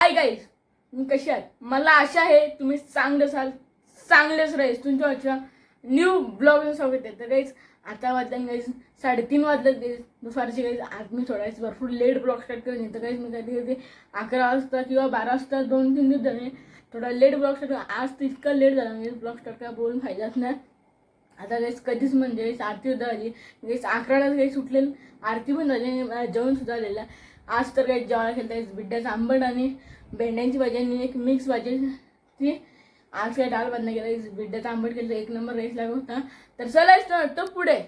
Hi guys मी कशी आहात मला आशा आहे तुम्ही चांगले असाल चांगलेच राहील. तुमच्या न्यू ब्लॉग स्वागत आहे. तर गाईज आता वाजल्या गाईज साडेतीन वाजले गाईज दुपारची गाईज आज मी थोडा भरपूर लेट ब्लॉग स्टार्ट करून येतो गाईज मी कधी कधी अकरा वाजता किंवा बारा वाजता दोन तीन दिवस झाले. थोडा लेट ब्लॉग स्टार्ट आज तर इतका लेट झाला म्हणजे ब्लॉग स्टार्ट काय बोलून फायदाच नाही. आता गाईस कधीच म्हणजे आरती सुद्धा झाली गाईस अकरालाच काही सुटले आरती पण झाली मला जेवण सुद्धा झालेलं आज तर काही जेवायला खेळता गाईस बिड्ड्याचं आंबट आणि भेंड्यांची भाजी आणि एक मिक्स भाजी ती आज काय डाळ बंद केला गाईस बिड्ड्याचा आंबट केलं एक नंबर रेस लागत होता. तर चला तो पुढे.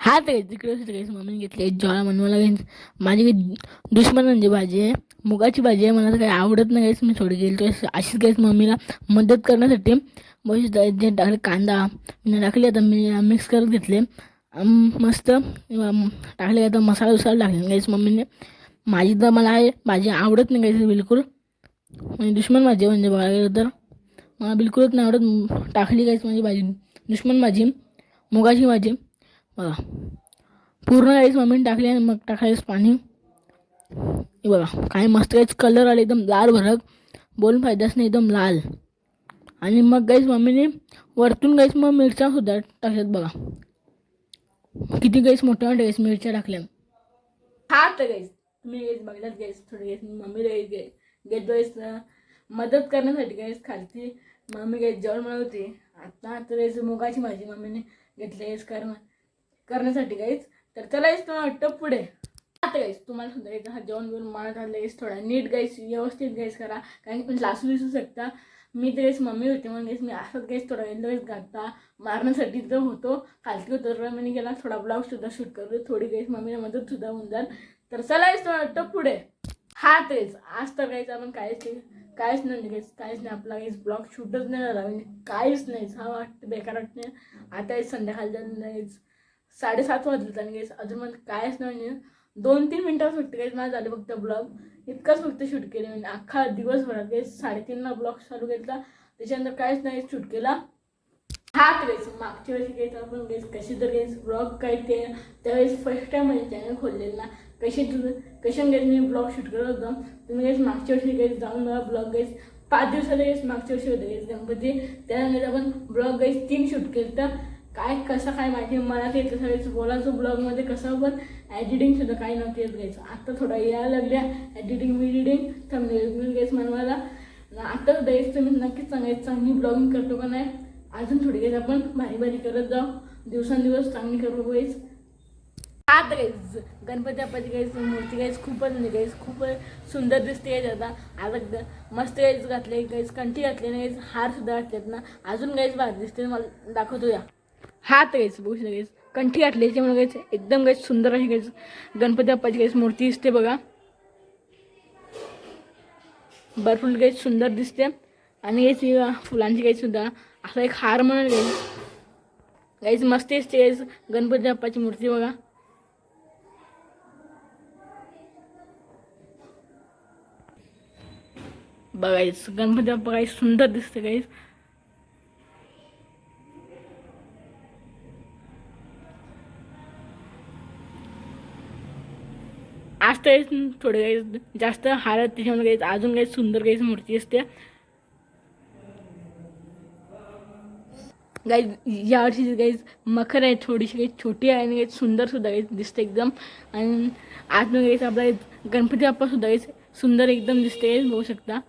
हा ते तिकडे होते मम्मीने घेतले ज्वाळा म्हणून मला गाईस माझी काही दुश्मन म्हणजे भाजी आहे मुगाची भाजी आहे मला तर काही आवडत नाही गाईस मी थोडी गेली तर अशीच गाईस मम्मीला मदत करण्यासाठी. बस जे टाकले कांदा मी टाकले आता मी मिक्स करत घेतले. मस्त. टाकले आता मसाला उसाला टाकले. गाईस मम्मीने माझी तर मला आहे भाजी आवडत नाही गाईस बिलकुल. म्हणजे दुश्मन भाजी म्हणजे बघायला गेलं तर. मला बिलकुलच नाही आवडत. टाकली गाईस माझी भाजी. दुश्मन भाजी. मुगाची भाजी. बघा. पूर्ण गाईस मम्मीने टाकली आणि मग टाकायचं पाणी. बघा. काय मस्त काहीच कलर आले. एकदम लाल भरक बोलून फायदाच नाही. एकदम लाल. आणि मग गाईस मम्मीने वरतून गाईस मग मिरच्यासुद्धा टाकल्यात बघा. किती गैस मोठ्या मोठ्या गैस मिरच्या टाकल्या. हा तर गाईस तुम्ही गैस बघलात गैस थोडी guys mummy guys guys guys मदत करण्यासाठी गाईस खालती मम्मी गैस जेवण बनवते. आता तर गैस मुगाची भाजी मम्मीने घेतली गैस करण करण्यासाठी गाईस तर चला गैस तुम्हाला वाटतं पुढे. आता गाईस तुम्हाला सुद्धा गाईस हा जेवण बिवून मारत आलं गैस थोडा नीट गाईस व्यवस्थित गाईस करा. कारण की पण लासू दिसू शकता. मी तेच मम्मी होते म्हणून मी असंच गेस थोडा वेळ घालता. मारण्यासाठी जर होतो. खालती होतो. तर मी गेला थोडा ब्लाऊज सुद्धा शूट करतो थोडी गेस मम्मीला मदत सुद्धा होऊन जाईल. तर चला वाटतं पुढे. हा तेच. आज तर काहीच आपण काहीच काहीच नाही काहीच काहीच नाही. आपला काहीच ब्लॉग शूटच नाही झाला. म्हणजे काहीच नाही. हा वाटतं बेकार वाटतं आता संध्याकाळच्या नाहीच साडेसात वाजले आणि काहीच अजून कायच नाही म्हणजे दोन तीन मिनटात सुट्टी काहीच माझं झालं फक्त ब्लॉग. इतकाच फक्त शूट केले मी. अख्खा दिवसभरात काही साडेतीनला ब्लॉग चालू केला त्याच्यानंतर काहीच नाही शूट केला. हा तेच मागच्या वेळेस काही आपण गेस कशी तर काही ब्लॉग काय ते. त्यावेळेस फर्स्ट टाइम म्हणजे चॅनल खोललेलं ना. कशी तुझं कशा काही मी ब्लॉग शूट करत होतो. तुम्ही गेस मागच्या वर्षी काही जाऊन मला ब्लॉग काही पाच दिवसाला काही मागच्या वर्षी होते. काही गणपती. त्यानंतर आपण ब्लॉग काही तीन शूट केलं तर काय कसं काय माहिती मला ते येतं सगळ्याच बोलायचं ब्लॉगमध्ये कसं पण एडिटिंग सुद्धा काही नव्हतं येत घ्यायचं आता थोडा यायला लागल्या. एडिटिंग विडिटिंग थंबनेल घ्यायचं बनवायला. आता द्यायचं तुम्ही नक्कीच सांगायचं चांगली ब्लॉगिंग करतो का नाही अजून थोडी घ्यायचं आपण. भारी भारी करत जाऊ. दिवसांदिवस चांगली करू गाईस. हा तर गणपती बाप्पाची गाईस मूर्ती गाईस खूपच म्हणजे गाईस खूप सुंदर दिसते गाईस आता. आता मस्त गाईस घातले. गाईस कंठी घातली ना गाईस हार सुद्धा घातलेत ना. अजून गाईस भारी दिसते मला दाखवतो या हा तर बघू शकता गाईस कंठी घातली त्याच्यामुळे गाईस एकदम गाईस सुंदर अशी गायचं गणपती बाप्पाची गाईस मूर्ती दिसते बघा. भरपूर काही सुंदर दिसते. आणि याची फुलांची काही सुद्धा असा एक हार म्हणून गाईच गाईस मस्त दिसते गाईस गणपती बाप्पाची मूर्ती बघा. बघायच गणपती बाप्पा काही सुंदर दिसते गाईस आज तर थोडे काही जास्त हार त्याच्यामध्ये काही अजून काही सुंदर काही मूर्ती असते काही यावर्षी काही मखर आहे थोडीशी काही छोटी आहे आणि काही सुंदर सुद्धा काही दिसते एकदम. आणि आज काहीच आपला गणपती बाप्पा सुद्धा काही सुंदर एकदम दिसते बघू शकता.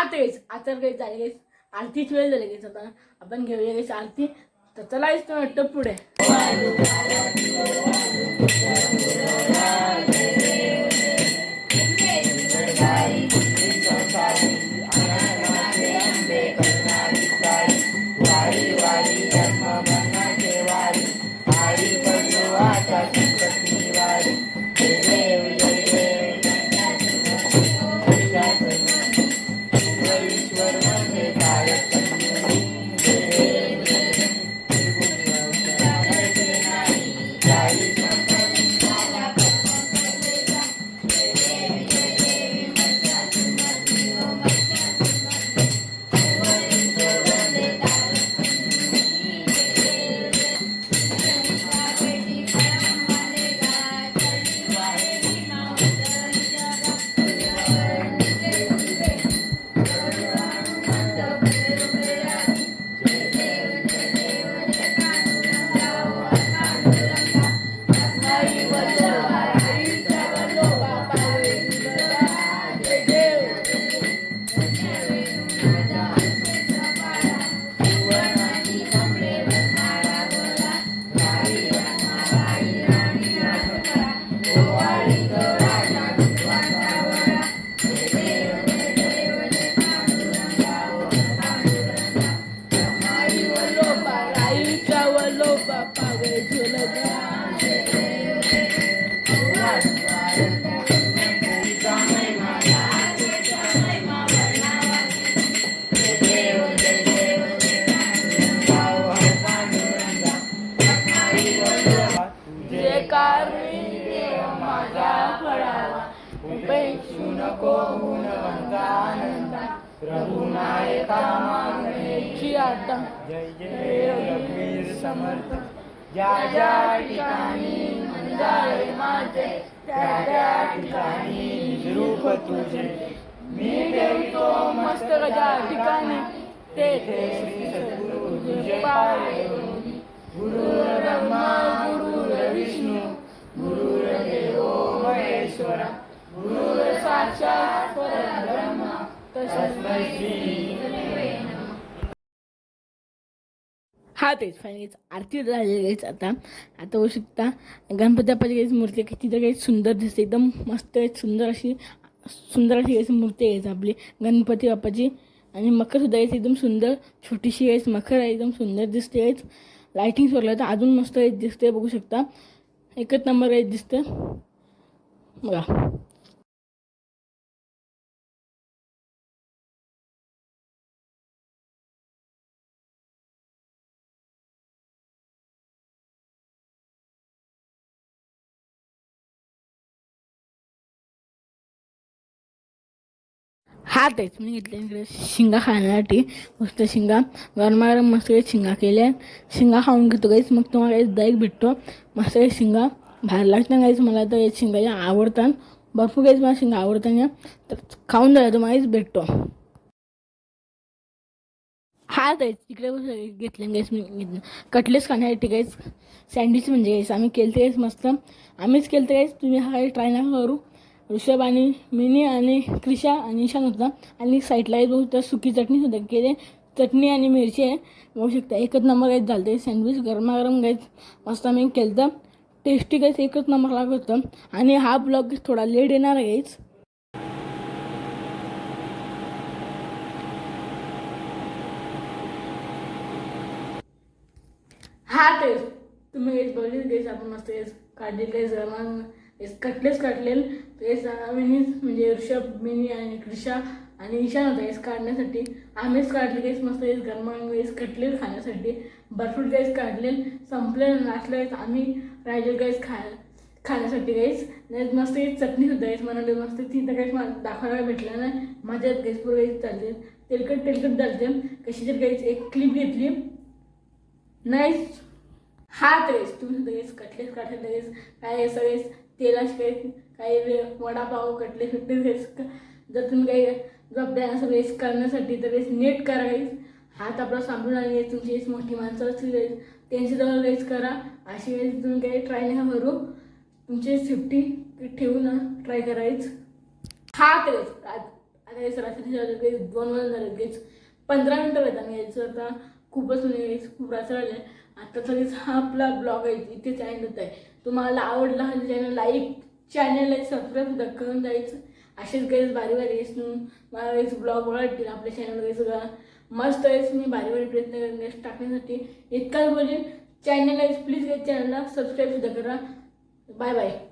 हा तेच आता काही झाले काही आरतीच वेळ झाली गेस आता. आपण घेऊया गेस आरती. तर चला इथं वाटतं पुढे. Yeah. समर्थ. ज्या ज्या ठिकाणी मंदारे माझे त्या त्या ठिकाणी रूप तुझे. मी ठेवतो गजा ठिकाणी. ते ते श्री सद्गुरु तुझे पाय गुरु ब्रह्मा गुरु हा तेच फायनलीच आरती झालेली आहेच आता. आता होऊ शकता. गणपती बाप्पाची काही मूर्ती आहे. तिथं काही सुंदर दिसते. एकदम मस्त आहे. सुंदर अशी सुंदर अशी काही मूर्ती आहे आपली. गणपती बाप्पाची. आणि मखरसुद्धा आहे. एकदम सुंदर. छोटीशी आहे. मखर आहे. एकदम सुंदर दिसते. आहेच लायटिंग सोडलं तर अजून मस्त आहे. दिसते. बघू शकता. एकच नंबर आहे. दिसतं. बघा. हात आहेत मी घेतले इकडे शिंगा खाण्यासाठी मस्त शिंगा गरमागरम मस्त काही शिंगा केल्या. शिंगा खाऊन घेतो काहीच मग तुम्हाला काही दाईक भेटतो. मस्त काही शिंगा बाहेर लागतं काहीच मला तर शिंगाच्या शिंगा या आवडतात. भरपूर काहीच मला शिंगा आवडतात ना तर खाऊन जायला तुम्हालाच भेटतो. हात आहेत इकडे घेतले काहीच मी घेतलं. कटलेस खाण्यासाठी काहीच सँडविच म्हणजे काहीच आम्ही केलं काहीच मस्त. आम्हीच केलं काहीच तुम्ही हा काही ट्राय नका करू. ऋषभ आणि मिनी आणि क्रिशा आणि ईशान होता. आणि साईडला एक बघू तर सुकी चटणी सुद्धा केली. चटणी आणि मिरची आहे. बघू शकता एकच नंबर गाईच झालं ते सँडविच गरमागरम गाईच मस्त मी केलं तर टेस्टी काहीच एकच नंबर लागत होतं. आणि हा ब्लॉग थोडा लेट येणार आहे हा तेच तुम्ही हेच बघितले तेच आपण मस्त हेच काढलेलं तेच हेच कटलेच कटलेल तेच मिनी म्हणजे ऋषभ मिनी आणि कृषा आणि ईशान होता हेच काढण्यासाठी आम्हीच काढले तेच मस्त हेच गरम हेच कटलेल खाण्यासाठी. भरपूर काहीच काढले संपले नाचले आम्ही राहिले काहीच खा खाण्यासाठी काहीच नाही मस्त एक चटणी सुद्धा आहेस म्हणाले मस्त ती तर काहीच मला दाखवायला भेटलं नाही. माझ्यात काहीच पुढे काहीच तेलकट तेलकट चालते. कशी जर काहीच एक क्लिप घेतली. नाही हा तेच तुम्ही लगेच कटलेस काढले लगेच काय सगळेच तेलाच काही काही वडापाव कटले सुट्टे जर तुम्ही काही जर द्या असं रेस करण्यासाठी तर रेस नेट करा हात आपला सांभाळून आणि तुमची एक मोठी माणसं असतील रेस त्यांची रेस करा. अशी वेळेस तुम्ही काही ट्राय नाही करू. तुमची सेफ्टी ठेवून ट्राय करायच हा तेच आता हे रात्री झालं काही दोन वाजून झालं लगेच पंधरा मिनटं वेतन घ्यायचं आता खूपच म्हणजे खूप रात्र आले आता तरीच हा आपला ब्लॉग आहे इथे चॅनल होत आहे. तुम्हाला आवडला हा चॅनल लाईक चॅनलला सबस्क्राईब सुद्धा करून जायचं असेच गैस बारी भारी येस मला वेळेस ब्लॉग वाटतील आपल्या चॅनलवर सगळं मस्त आहेस मी भारी भारी प्रयत्न करेन टाकण्यासाठी इतकाच बोलेन चॅनलला प्लीज चॅनलला सबस्क्राईब सुद्धा करा. Bye bye